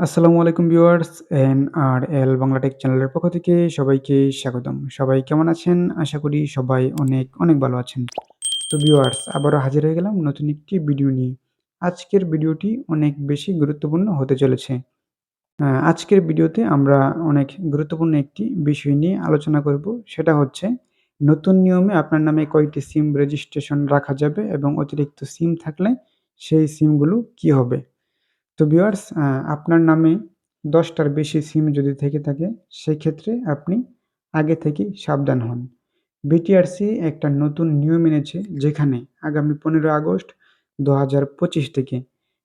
আসসালামু আলাইকুম viewers N R L Bangla tech চ্যানেলের পক্ষ থেকে সবাইকে স্বাগতম। সবাই কেমন আছেন? আশা করি সবাই অনেক অনেক ভালো আছেন। তো ভিউয়ার্স, আবারও হাজির হয়ে গেলাম নতুন একটি ভিডিও নিয়ে। আজকের ভিডিওটি অনেক বেশি গুরুত্বপূর্ণ হতে চলেছে। আজকের ভিডিওতে আমরা অনেক গুরুত্বপূর্ণ একটি বিষয় নিয়ে আলোচনা করব। সেটা হচ্ছে, নতুন নিয়মে আপনার নামে কয়টি সিম রেজিস্ট্রেশন রাখা যাবে এবং অতিরিক্ত সিম থাকলে সেই সিমগুলো কি হবে? তো ভিউয়ার্স আপনার নামে দশটার বেশি সিম যদি থেকে থাকে, সেক্ষেত্রে আপনি আগে থেকেই সাবধান হন। বিটিআরসি একটা নতুন নিয়ম এনেছে, যেখানে আগামী পনেরো আগস্ট দু হাজার পঁচিশ থেকে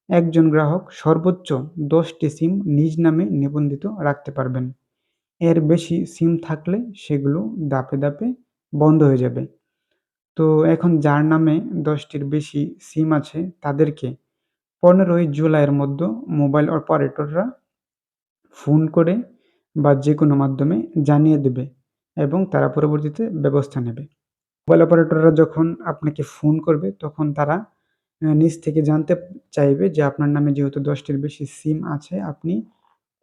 একজন গ্রাহক সর্বোচ্চ দশটি সিম নিজ নামে নিবন্ধিত রাখতে পারবেন। এর বেশি সিম থাকলে সেগুলো দাপে দাপে বন্ধ হয়ে যাবে। তো এখন যার নামে দশটির বেশি সিম আছে, তাদেরকে পনেরোই জুলাইয়ের মধ্যে মোবাইল অপারেটররা ফোন করে বা যে কোনো মাধ্যমে জানিয়ে দেবে এবং তারা পরবর্তীতে ব্যবস্থা নেবে। মোবাইল অপারেটররা যখন আপনাকে ফোন করবে, তখন তারা নিজ থেকে জানতে চাইবে যে আপনার নামে যেহেতু দশটির বেশি সিম আছে, আপনি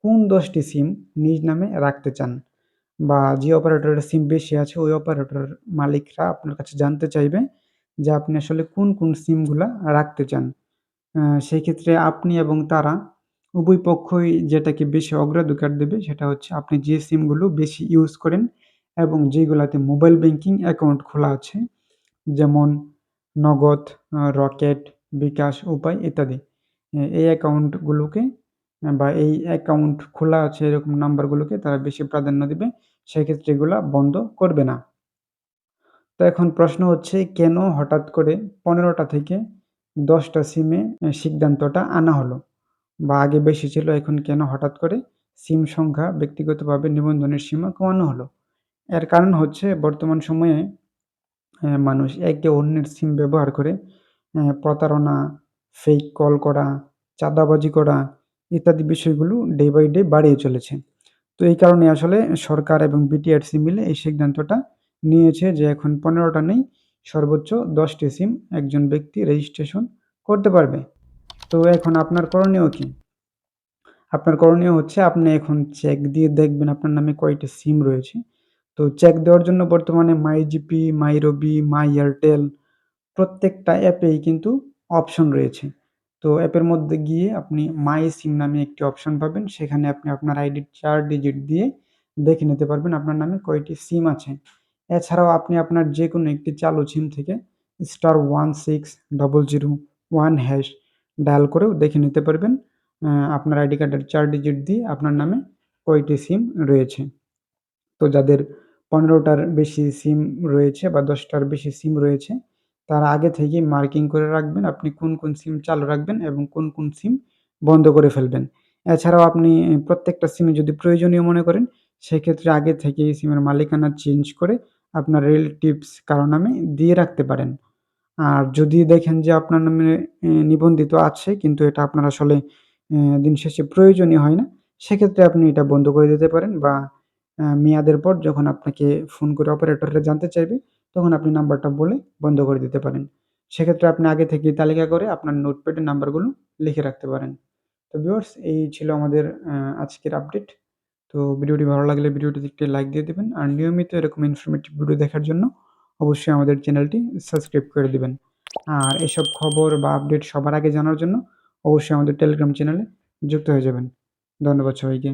কোন দশটি সিম নিজ নামে রাখতে চান? বা যে অপারেটরের সিম বেশি আছে, ওই অপারেটর মালিকরা আপনার কাছে জানতে চাইবে যে আপনি আসলে কোন কোন সিমগুলা রাখতে চান। সেই ক্ষেত্রে আপনি এবং তারা উভয় পক্ষই যেটাকে বেশি অগ্রাধিকার দেবে সেটা হচ্ছে আপনি যে সিমগুলো বেশি ইউজ করেন এবং যেগুলাতে মোবাইল ব্যাংকিং অ্যাকাউন্ট খোলা আছে, যেমন নগদ রকেট, বিকাশ, উপায় ইত্যাদি। এই অ্যাকাউন্টগুলোকে বা এই অ্যাকাউন্ট খোলা আছে এরকম নাম্বারগুলোকে তারা বেশি প্রাধান্য দেবে সেক্ষেত্রে এগুলা বন্ধ করবে না। তো এখন প্রশ্ন হচ্ছে কেন হঠাৎ করে পনেরোটা থেকে দশটা সিমে সিদ্ধান্তটা আনা হলো। বা আগে বেশি ছিল, এখন কেন হঠাৎ করে সিম সংখ্যা ব্যক্তিগতভাবে নিবন্ধনের সীমা কমানো হলো? এর কারণ হচ্ছে বর্তমান সময়ে মানুষ একে অন্যের সিম ব্যবহার করে প্রতারণা ফেক কল করা, চাঁদাবাজি করা ইত্যাদি বিষয়গুলো ডে বাই ডে বাড়িয়ে চলেছে। তো এই কারণে আসলে সরকার এবং বিটিআরসি মিলে এই সিদ্ধান্তটা নিয়েছে যে এখন পনেরোটা নেই সর্বোচ্চ দশটি সিম একজন ব্যক্তি রেজিস্ট্রেশন করতে পারবে। তো এখন আপনার করণীয় কী? আপনার করণীয় হচ্ছে আপনি এখন চেক দিয়ে দেখবেন আপনার নামে কয়টি সিম রয়েছে। তো চেক দেওয়ার জন্য বর্তমানে মাই জিপি মাই রবি মাই এয়ারটেল প্রত্যেকটা অ্যাপেই কিন্তু অপশন রয়েছে। তো অ্যাপের মধ্যে গিয়ে আপনি মাই সিম নামে একটি অপশন পাবেন। সেখানে আপনি আপনার আইডির চার ডিজিট দিয়ে দেখে নিতে পারবেন আপনার নামে কয়টি সিম আছে। এছাড়াও আপনি আপনার যে কোনো একটি চালু সিম থেকে star one six double zero one hash dial করেও দেখে নিতে পারবেন। আপনার আইডি কার্ডের চার ডিজিট দিয়ে আপনার নামে কয়টি সিম রয়েছে। তো যাদের পনেরোটার বেশি সিম রয়েছে বা দশটার বেশি সিম রয়েছে, তার আগে থেকেই মার্কিং করে রাখবেন আপনি কোন কোন সিম চালু রাখবেন এবং কোন কোন সিম বন্ধ করে ফেলবেন। এছাড়াও আপনি প্রত্যেকটা সিমে যদি প্রয়োজনীয় মনে করেন, সেক্ষেত্রে আগে থেকে এই সিমের মালিকানা চেঞ্জ করে আপনার রিলেটিভস কারও নামে দিয়ে রাখতে পারেন। আর যদি দেখেন যে আপনার নামে নিবন্ধিত আছে, কিন্তু এটা আপনার আসলে দিন শেষে প্রয়োজনীয় হয় না, সেক্ষেত্রে আপনি এটা বন্ধ করে দিতে পারেন বা মেয়াদের পর যখন আপনাকে ফোন করে অপারেটররা জানতে চাইবে, তখন আপনি নাম্বারটা বলে বন্ধ করে দিতে পারেন। সেক্ষেত্রে আপনি আগে থেকেই তালিকা করে আপনার নোটপ্যাডে নাম্বারগুলো লিখে রাখতে পারেন। তো ভিউয়ার্স এই ছিল আমাদের আজকের আপডেট তো ভিডিওটি ভালো লাগলে ভিডিওটি একটি লাইক দিয়ে দেবেন আর নিয়মিত এরকম ইনফরমেটিভ ভিডিও দেখার জন্য অবশ্যই আমাদের চ্যানেলটি সাবস্ক্রাইব করে দেবেন। আর এসব খবর বা আপডেট সবার আগে জানার জন্য অবশ্যই আমাদের টেলিগ্রাম চ্যানেলে যুক্ত হয়ে যাবেন। ধন্যবাদ সবাইকে।